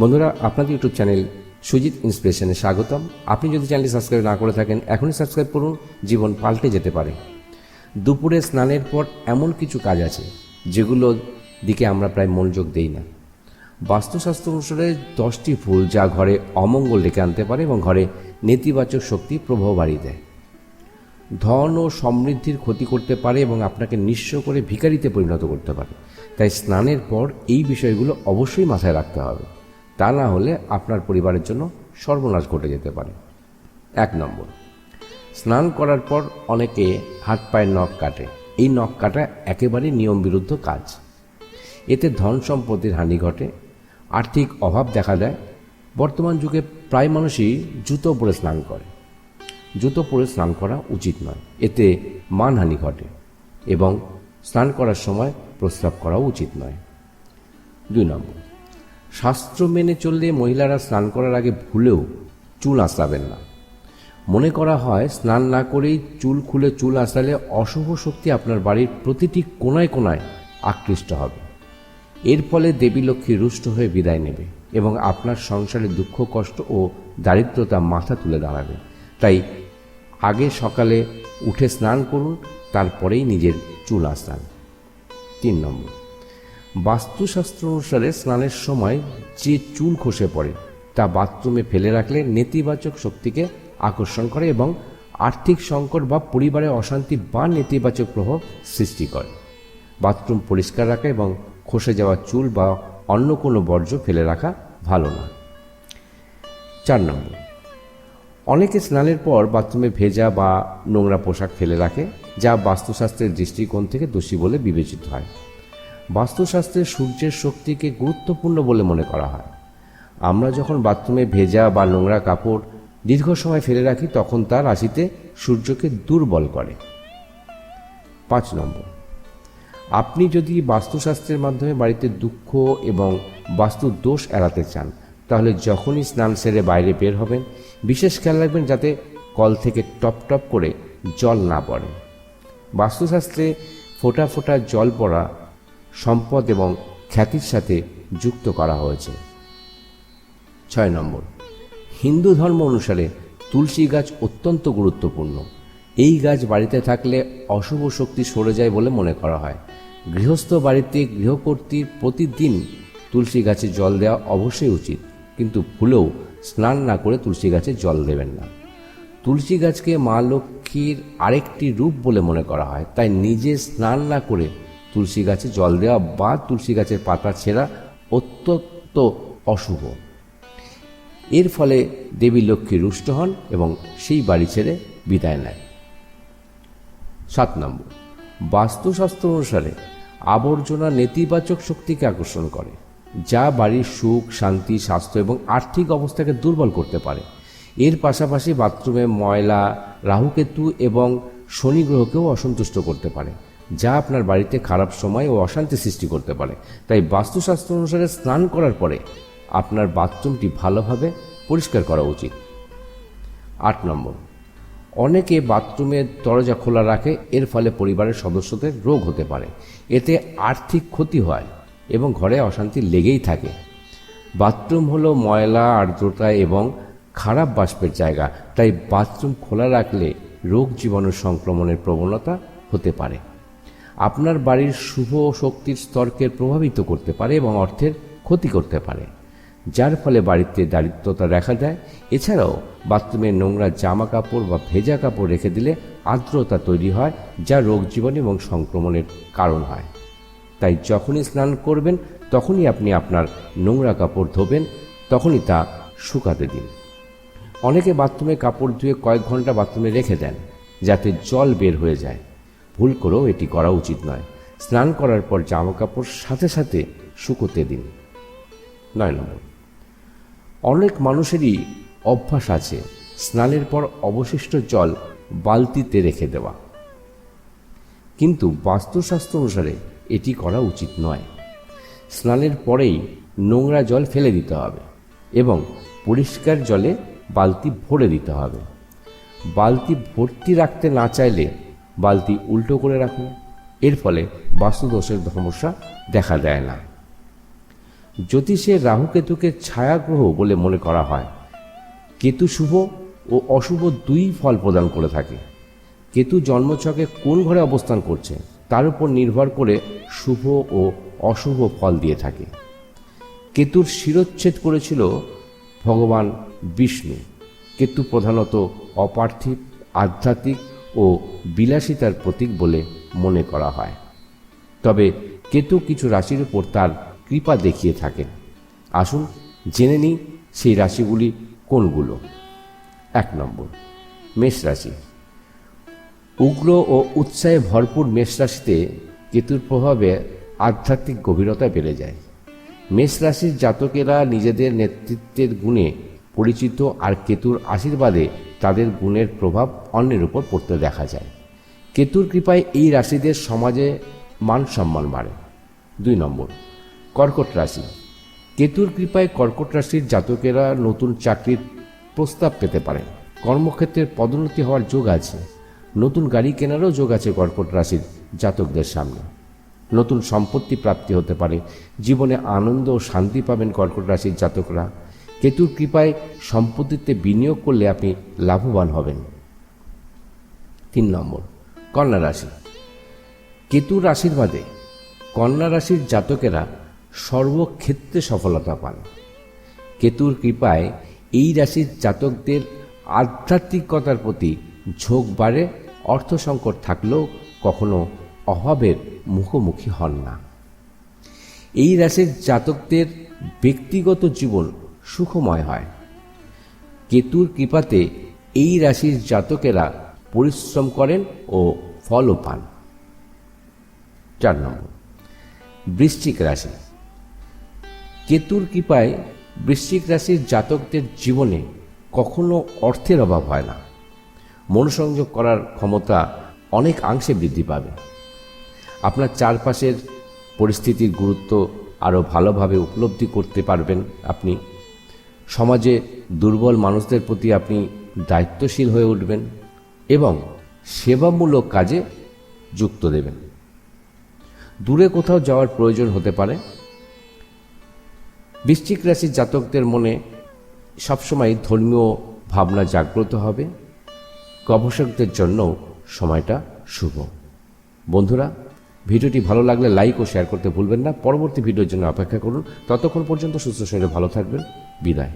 বন্ধুরা, আপনাদের YouTube channel Sujit ইন্সপিরেশনে স্বাগতম। আপনি যদি চ্যানেলটি সাবস্ক্রাইব না করে থাকেন, এখনই সাবস্ক্রাইব করুন, জীবন পাল্টে যেতে পারে। দুপুরে স্নানের পর এমন কিছু কাজ আছে যেগুলো দিকে আমরা প্রায় মনোযোগ দেই না। বাস্তুশাস্ত্র অনুসারে দশটি ফুল যা ঘরে অমঙ্গল ডেকে আনতে পারে এবং ঘরে নেতিবাচক শক্তি প্রভাব বাড়িয়ে দেয়। ধন ও সমৃদ্ধির ক্ষতি করতে পারে এবং আপনাকে নিঃস্ব করে ভিখারিতে পরিণত করতে পারে। তাই স্নানের পর এই বিষয়গুলো অবশ্যই মাথায় রাখতে হবে। তা না হলে আপনার পরিবারের জন্য সর্বনাশ ঘটে যেতে পারে। এক নম্বর, স্নান করার পর অনেকে হাত পায়ের নখ কাটে। এই নখ কাটা একেবারে নিয়ম বিরুদ্ধ কাজ। এতে ধন সম্পত্তির হানি ঘটে, আর্থিক অভাব দেখা দেয়। বর্তমান যুগে প্রায় মানুষই জুতো পরে স্নান করে। জুতো পরে স্নান করা উচিত নয়, এতে মানহানি ঘটে এবং স্নান করার সময় প্রস্রাব করাও উচিত নয়। দুই নম্বর শাস্ত্র মেনে চললে মহিলারা স্নান করার আগে ভুলেও চুল আঁচড়াবেন না। মনে করা হয়, স্নান না করেই চুল খুলে চুল আঁচড়ালে অশুভ শক্তি আপনার বাড়ির প্রতিটি কোনায় কোনায় আকৃষ্ট হবে। এর ফলে দেবী লক্ষ্মী রুষ্ট হয়ে বিদায় নেবে এবং আপনার সংসারে দুঃখ, কষ্ট ও দারিদ্রতা মাথা তুলে দাঁড়াবে। তাই আগে সকালে উঠে স্নান করুন, তারপরেই নিজের চুল আসান তিন নম্বর। বাস্তুশাস্ত্র অনুসারে স্নানের সময় যে চুল খসে পড়ে, তা বাথরুমে ফেলে রাখলে নেতিবাচক শক্তিকে আকর্ষণ করে এবং আর্থিক সংকট বা পরিবারে অশান্তি বা নেতিবাচক প্রভাব সৃষ্টি করে। বাথরুম পরিষ্কার রাখা এবং খসে যাওয়া চুল বা অন্য কোনো বর্জ্য ফেলে রাখা ভালো না। চার নম্বর, অনেকে স্নানের পর বাথরুমে ভেজা বা নোংরা পোশাক ফেলে রাখে, যা বাস্তুশাস্ত্রের দৃষ্টিকোণ থেকে দোষী বলে বিবেচিত হয়। বাস্তুশাস্ত্রে সূর্যের শক্তিকে গুরুত্বপূর্ণ বলে মনে করা হয়। আমরা যখন বাথরুমে ভেজা বা নোংরা কাপড় দীর্ঘ সময় ফেলে রাখি, তখন তার রাশিতে সূর্যকে দুর্বল করে। পাঁচ নম্বর, আপনি যদি বাস্তুশাস্ত্রের মাধ্যমে বাড়িতে দুঃখ এবং বাস্তু দোষ এড়াতে চান, তাহলে যখনই স্নান সেরে বাইরে বের হবেন, বিশেষ খেয়াল রাখবেন যাতে কল থেকে টপ টপ করে জল না পড়ে। বাস্তুশাস্ত্রে ফোটা ফোটা জল পড়া সম্পদ এবং খ্যাতির সাথে যুক্ত করা হয়েছে। ছয় নম্বর। হিন্দু ধর্ম অনুসারে তুলসী গাছ অত্যন্ত গুরুত্বপূর্ণ। এই গাছ বাড়িতে থাকলে অশুভ শক্তি সরে যায় বলে মনে করা হয়। গৃহস্থ বাড়িতে গৃহকর্তীর প্রতিদিন তুলসী গাছে জল দেওয়া অবশ্যই উচিত, কিন্তু ভুলেও স্নান না করে তুলসী গাছে জল দেবেন না। তুলসী গাছকে মা লক্ষ্মীর আরেকটি রূপ বলে মনে করা হয়, তাই নিজে স্নান না করে তুলসী গাছে জল দেওয়া বা তুলসী গাছের পাতা ছেঁড়া অত্যন্ত অশুভ। এর ফলে দেবী লক্ষ্মী রুষ্ট হন এবং সেই বাড়ি ছেড়ে বিদায় নেয় সাত নম্বর, বাস্তুশাস্ত্র অনুসারে আবর্জনা নেতিবাচক শক্তিকে আকর্ষণ করে, যা বাড়ির সুখ, শান্তি, স্বাস্থ্য এবং আর্থিক অবস্থাকে দুর্বল করতে পারে। এর পাশাপাশি বাথরুমে ময়লা রাহুকেতু এবং শনি গ্রহকেও অসন্তুষ্ট করতে পারে। যা আপনার বাড়িতে খারাপ সময় ও অশান্তি সৃষ্টি করতে পারে। তাই বাস্তুশাস্ত্র অনুসারে স্নান করার পরে আপনার বাথরুমটি ভালোভাবে পরিষ্কার করা উচিত। আট নম্বর। অনেকে বাথরুমের দরজা খোলা রাখে, এর ফলে পরিবারের সদস্যদের রোগ হতে পারে। এতে আর্থিক ক্ষতি হয় এবং ঘরে অশান্তি লেগেই থাকে। বাথরুম হলো ময়লা, আর্দ্রতা এবং খারাপ বাষ্পের জায়গা, তাই বাথরুম খোলা রাখলে রোগ জীবাণু সংক্রমণের প্রবণতা হতে পারে। আপনার বাড়ির শুভ শক্তির স্তরকে প্রভাবিত করতে পারে এবং অর্থের ক্ষতি করতে পারে। যার ফলে বাড়িতে দারিদ্রতা দেখা দেয়। এছাড়াও বাথরুমে নোংরা জামা কাপড় বা ভেজা কাপড় রেখে দিলে আর্দ্রতা তৈরি হয়, যা রোগ জীবন এবং সংক্রমণের কারণ হয়। তাই যখনই স্নান করবেন, তখনই আপনি আপনার নোংরা কাপড় ধোবেন, তখনই তা শুকাতে দিন। অনেকে বাথরুমে কাপড় ধুয়ে কয়েক ঘণ্টা বাথরুমে রেখে দেন, যাতে জল বের হয়ে যায়। ভুল করেও এটি করা উচিত নয়। স্নান করার পর জামা কাপড় সাথে সাথে শুকোতে দিন। নয় নম্বর। অনেক মানুষেরই অভ্যাস আছে স্নানের পর অবশিষ্ট জল বালতিতে রেখে দেওয়া। কিন্তু বাস্তুশাস্ত্র অনুসারে এটি করা উচিত নয়। স্নানের পরেই নোংরা জল ফেলে দিতে হবে এবং পরিষ্কার জলে বালতি ভরে দিতে হবে। বালতি ভর্তি রাখতে না চাইলে বালতি উল্টো করে রাখুন। এর ফলে বাস্তুদোষের সমস্যা দেখা দেয় না। জ্যোতিষে রাহুকেতুকে ছায়াগ্রহ বলে মনে করা হয়। কেতু শুভ ও অশুভ দুই ফল প্রদান করে থাকে। কেতু জন্মছকে কোন ঘরে অবস্থান করছে, তার উপর নির্ভর করে শুভ ও অশুভ ফল দিয়ে থাকে। কেতুর শিরোচ্ছেদ করেছিল ভগবান বিষ্ণু। কেতু প্রধানত অপার্থিব, আধ্যাত্মিক ও বিলাসিতার প্রতীক বলে মনে করা হয়। তবে কেতু কিছু রাশির উপর তার কৃপা দেখিয়ে থাকেন। আসুন জেনে নিই সেই রাশিগুলি কোনগুলো। এক নম্বর, মেষ রাশি। উগ্র ও উৎসাহে ভরপুর মেষ রাশিতে কেতুর প্রভাবে আধ্যাত্মিক গভীরতা বেড়ে যায়। মেষ রাশির জাতকেরা নিজেদের নেতৃত্বের গুণে পরিচিত আর কেতুর আশীর্বাদে তাদের গুণের প্রভাব অন্যের উপর পড়তে দেখা যায়। কেতুর কৃপায় এই রাশিদের সমাজে মান সম্মান বাড়ে। দুই নম্বর, কর্কট রাশি। কেতুর কৃপায় কর্কট রাশির জাতকেরা নতুন চাকরির প্রস্তাব পেতে পারেন কর্মক্ষেত্রের পদোন্নতি হওয়ার যোগ আছে। নতুন গাড়ি কেনারও যোগ আছে কর্কট রাশির জাতকদের সামনে। নতুন সম্পত্তি প্রাপ্তি হতে পারে। জীবনে আনন্দ ও শান্তি পাবেন কর্কট রাশির জাতকরা। কেতুর কৃপায় সম্পত্তিতে বিনিয়োগ করলে আপনি লাভবান হবেন। তিন নম্বর, কন্যা রাশি। কেতুর আশীর্বাদে কন্যা রাশির জাতকেরা সর্বক্ষেত্রে সফলতা পান। কেতুর কৃপায় এই রাশির জাতকদের আধ্যাত্মিকতার প্রতি ঝোঁক বাড়ে, অর্থ সংকট থাকলেও কখনো অভাবের মুখোমুখি হন না। এই রাশির জাতকদের ব্যক্তিগত জীবন সুখময় হয়। কেতুর কৃপাতে এই রাশির জাতকেরা পরিশ্রম করেন ও ফলও পান। চার নম্বর, বৃশ্চিক রাশি। কেতুর কৃপায় বৃশ্চিক রাশির জাতকদের জীবনে কখনো অর্থের অভাব হয় না। মনোসংযোগ করার ক্ষমতা অনেক অংশে বৃদ্ধি পাবে। আপনার চারপাশের পরিস্থিতির গুরুত্ব আরও ভালোভাবে উপলব্ধি করতে পারবেন আপনি। সমাজে দুর্বল মানুষদের প্রতি আপনি দায়িত্বশীল হয়ে উঠবেন এবং সেবামূলক কাজে যুক্ত দেবেন। দূরে কোথাও যাওয়ার প্রয়োজন হতে পারে। বৃশ্চিক রাশির জাতকদের মনে সবসময় ধর্মীয় ভাবনা জাগ্রত হবে। গবেষকদের জন্য সময়টা শুভ। বন্ধুরা, ভিডিওটি ভালো লাগলে লাইক ও শেয়ার করতে ভুলবেন না। পরবর্তী ভিডিওর জন্য অপেক্ষা করুন। ততক্ষণ পর্যন্ত সুস্থ শরীরে ভালো থাকবেন। বিদায়।